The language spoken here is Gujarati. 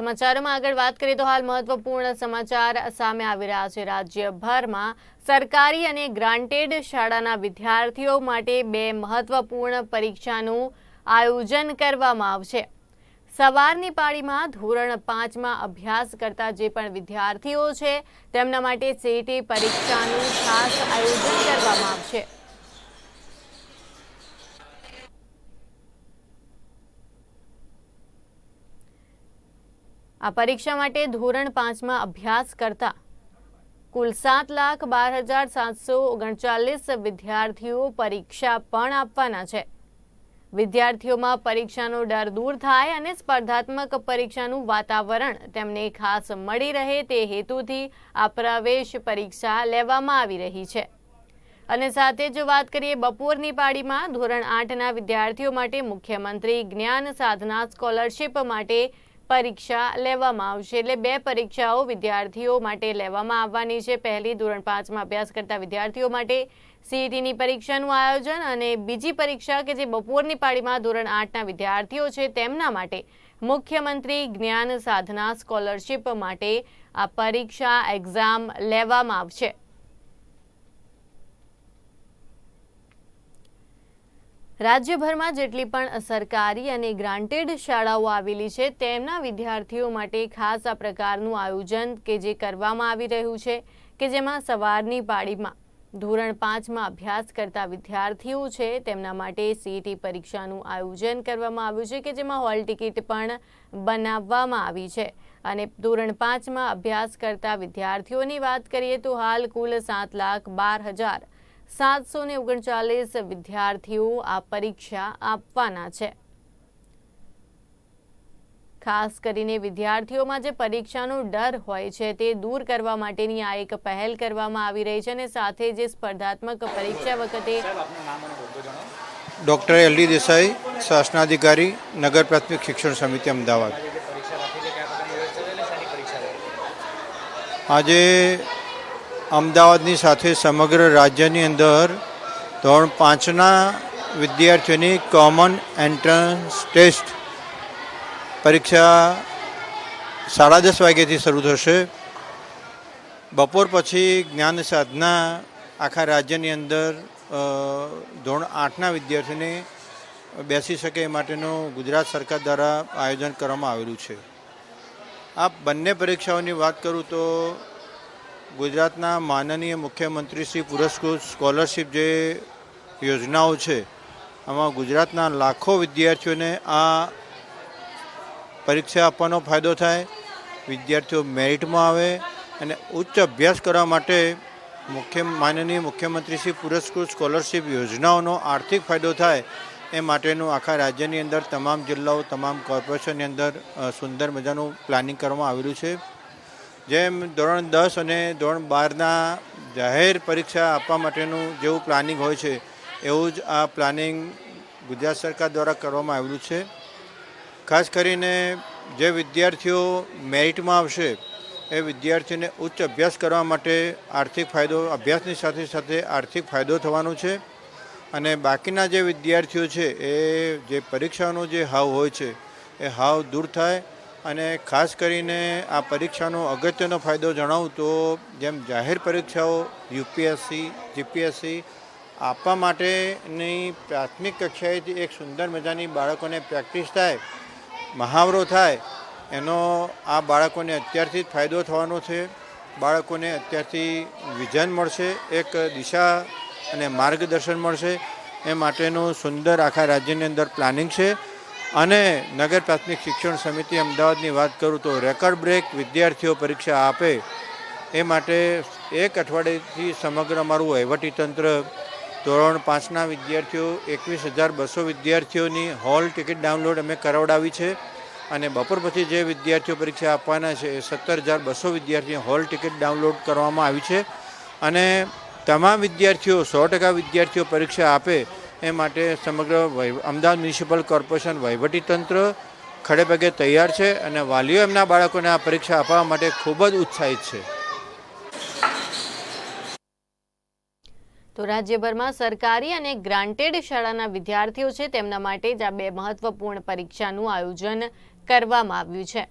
સમાચારોમાં આગળ વાત કરીએ તો હાલ મહત્વપૂર્ણ સમાચાર સામે આવી રહ્યા છે. રાજ્યભરમાં સરકારી અને ગ્રાન્ટેડ શાળાના વિદ્યાર્થીઓ માટે બે મહત્વપૂર્ણ પરીક્ષાનું આયોજન કરવામાં આવશે. સવારની પાળીમાં ધોરણ પાંચમાં અભ્યાસ કરતા જે પણ વિદ્યાર્થીઓ છે, તેમના માટે સીટી પરીક્ષાનું ખાસ આયોજન કરવામાં આવશે. આ પરીક્ષા માટે ધોરણ પાંચમાં અભ્યાસ કરતા કુલ સાત લાખ બાર હજાર સાતસો ઓગણચાલીસ વિદ્યાર્થીઓ પરીક્ષા પણ આપવાના છે. વિદ્યાર્થીઓમાં પરીક્ષાનો ડર દૂર થાય અને સ્પર્ધાત્મક પરીક્ષાનું વાતાવરણ તેમને ખાસ મળી રહે તે હેતુથી આ પ્રવેશ પરીક્ષા લેવામાં આવી રહી છે. અને સાથે જો વાત કરીએ બપોરની પાળીમાં ધોરણ આઠના વિદ્યાર્થીઓ માટે મુખ્યમંત્રી જ્ઞાન સાધના સ્કોલરશિપ માટે પરીક્ષા લેવામાં આવશે એટલે બે પરીક્ષાઓ વિદ્યાર્થીઓ માટે લેવામાં આવવાની છે. પહેલી ધોરણ પાંચમાં અભ્યાસ કરતા વિદ્યાર્થીઓ માટે સીઈટીની પરીક્ષાનું આયોજન અને બીજી પરીક્ષા કે જે બપોરની પાળીમાં ધોરણ આઠના વિદ્યાર્થીઓ છે તેમના માટે મુખ્યમંત્રી જ્ઞાન સાધના સ્કોલરશીપ માટે આ પરીક્ષા એક્ઝામ લેવામાં આવશે. રાજ્યભરમાં જેટલી પણ સરકારી અને ગ્રાન્ટેડ શાળાઓ આવેલી છે, તેમના વિદ્યાર્થીઓ માટે ખાસ આ પ્રકારનું આયોજન કે જે કરવામાં આવી રહ્યું છે, કે જેમાં સવારની પાળીમાં ધોરણ પાંચમાં અભ્યાસ કરતા વિદ્યાર્થીઓ છે, તેમના માટે સીઈટી પરીક્ષાનું આયોજન કરવામાં આવ્યું છે, કે જેમાં હોલ ટિકિટ પણ બનાવવામાં આવી છે. અને ધોરણ પાંચમાં અભ્યાસ કરતા વિદ્યાર્થીઓની વાત કરીએ તો હાલ કુલ સાત લાખ બાર હજાર સાતસો ને ઓગણચાલીસ વિદ્યાર્થીઓ આ પરીક્ષા આપવાના છે. ખાસ કરીને વિદ્યાર્થીઓમાં જે પરીક્ષાનો ડર હોય છે તે દૂર કરવા માટેની આ એક પહેલ કરવામાં આવી રહી છે અને સાથે જે સ્પર્ધાત્મક પરીક્ષા વખતે ડૉક્ટર એલ ડી દેસાઈ શાસનાધિકારી નગર પ્રાથમિક શિક્ષણ સમિતિ અમદાવાદ. આજે અમદાવાદની સાથે સમગ્ર રાજ્યની અંદર ધોરણ પાંચના વિદ્યાર્થીઓની કોમન એન્ટ્રન્સ ટેસ્ટ પરીક્ષા સાડા દસ વાગ્યાથી શરૂ થશે. બપોર પછી જ્ઞાન સાધના આખા રાજ્યની અંદર ધોરણ આઠના વિદ્યાર્થીઓને બેસી શકે એ માટેનું ગુજરાત સરકાર દ્વારા આયોજન કરવામાં આવેલું છે. આ બંને પરીક્ષાઓની વાત કરું તો ગુજરાતના માનનીય મુખ્યમંત્રી શ્રી પુરસ્કૃત સ્કોલરશિપ જે યોજનાઓ છે, આમાં ગુજરાતના લાખો વિદ્યાર્થીઓને આ પરીક્ષા આપવાનો ફાયદો થાય, વિદ્યાર્થીઓ મેરિટમાં આવે અને ઉચ્ચ અભ્યાસ કરવા માટે મુખ્ય માનનીય મુખ્યમંત્રી શ્રી પુરસ્કૃત સ્કોલરશિપ યોજનાઓનો આર્થિક ફાયદો થાય એ માટેનું આખા રાજ્યની અંદર તમામ જિલ્લાઓ, તમામ કોર્પોરેશનની અંદર સુંદર મજાનું પ્લાનિંગ કરવામાં આવેલું છે. જેમ ધોરણ દસ અને ધોરણ બારના જાહેર પરીક્ષા આપવા માટેનું જેવું પ્લાનિંગ હોય છે, એવું જ આ પ્લાનિંગ ગુજરાત સરકાર દ્વારા કરવામાં આવેલું છે. ખાસ કરીને જે વિદ્યાર્થીઓ મેરિટમાં આવશે, એ વિદ્યાર્થીઓને ઉચ્ચ અભ્યાસ કરવા માટે આર્થિક ફાયદો, અભ્યાસની સાથે સાથે આર્થિક ફાયદો થવાનો છે. અને બાકીના જે વિદ્યાર્થીઓ છે, એ જે પરીક્ષાનો જે હાવ હોય છે, એ હાવ દૂર થાય અને ખાસ કરીને આ પરીક્ષાનો અગત્યનો ફાયદો જણાવું તો જેમ જાહેર પરીક્ષાઓ, યુપીએસસી, જીપીએસસી આપવા માટેની પ્રાથમિક કક્ષાએથી એક સુંદર મજાની બાળકોને પ્રેક્ટિસ થાય, મહાવરો થાય, એનો આ બાળકોને અત્યારથી જ ફાયદો થવાનો છે. બાળકોને અત્યારથી વિઝન મળશે, એક દિશા અને માર્ગદર્શન મળશે. એ માટેનું સુંદર આખા રાજ્યની અંદર પ્લાનિંગ છે. અને નગર પ્રાથમિક શિક્ષણ સમિતિ અમદાવાદની વાત કરું તો રેકોર્ડ બ્રેક વિદ્યાર્થીઓ પરીક્ષા આપે એ માટે એક અઠવાડિયેથી સમગ્ર અમારું વહીવટીતંત્ર ધોરણ પાંચના વિદ્યાર્થીઓ, એકવીસ હજાર બસો વિદ્યાર્થીઓની હોલ ટિકિટ ડાઉનલોડ અમે કરાવડાવી છે અને બપોર પછી જે વિદ્યાર્થીઓ પરીક્ષા આપવાના છે એ સત્તર હજાર બસો વિદ્યાર્થીઓ હોલ ટિકિટ ડાઉનલોડ કરવામાં આવી છે. અને તમામ વિદ્યાર્થીઓ, સો ટકા વિદ્યાર્થીઓ પરીક્ષા આપે એ માટે સમગ્ર અમદાવાદ મ્યુનિસિપલ કોર્પોરેશન વહીવટીતંત્ર ખડેપગે તૈયાર છે અને વાલીઓ એમના બાળકોને આ પરીક્ષા આપવા માટે ખૂબ જ ઉત્સાહિત છે. તો રાજ્યભરમાં સરકારી અને ગ્રાન્ટેડ શાળાના વિદ્યાર્થીઓ છે તેમના માટે જ આ બે મહત્વપૂર્ણ પરીક્ષાનું આયોજન કરવામાં આવ્યું છે.